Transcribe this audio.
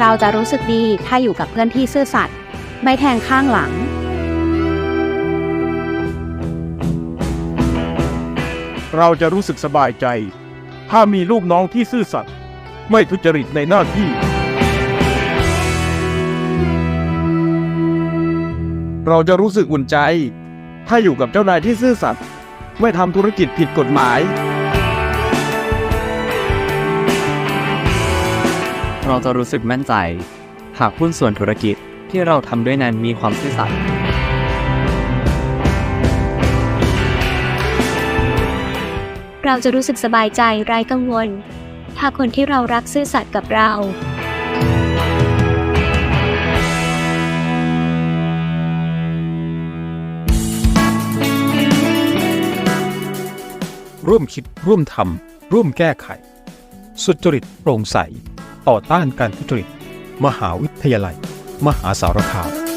เราจะรู้สึกดีถ้าอยู่กับเพื่อนที่ซื่อสัตย์ไม่แทงข้างหลัง เราจะรู้สึกสบายใจ ถ้ามีลูกน้องที่ซื่อสัตย์ไม่ทุจริตในหน้าที่ เราจะรู้สึกอุ่นใจ ถ้าอยู่กับเจ้านายที่ซื่อสัตย์ไม่ทำธุรกิจผิดกฎหมาย เราจะรู้สึกมั่นใจ หากหุ้นส่วนธุรกิจที่เราทำด้วยนั้นมีความซื่อสัตย์เราจะรู้สึกสบายใจไร้กังวล ถ้าคนที่เรารักซื่อสัตย์กับเรา ร่วมคิดร่วมทำร่วมแก้ไข สุจริตโปร่งใส ต่อต้านการทุจริต มหาวิทยาลัย มหาสารคาม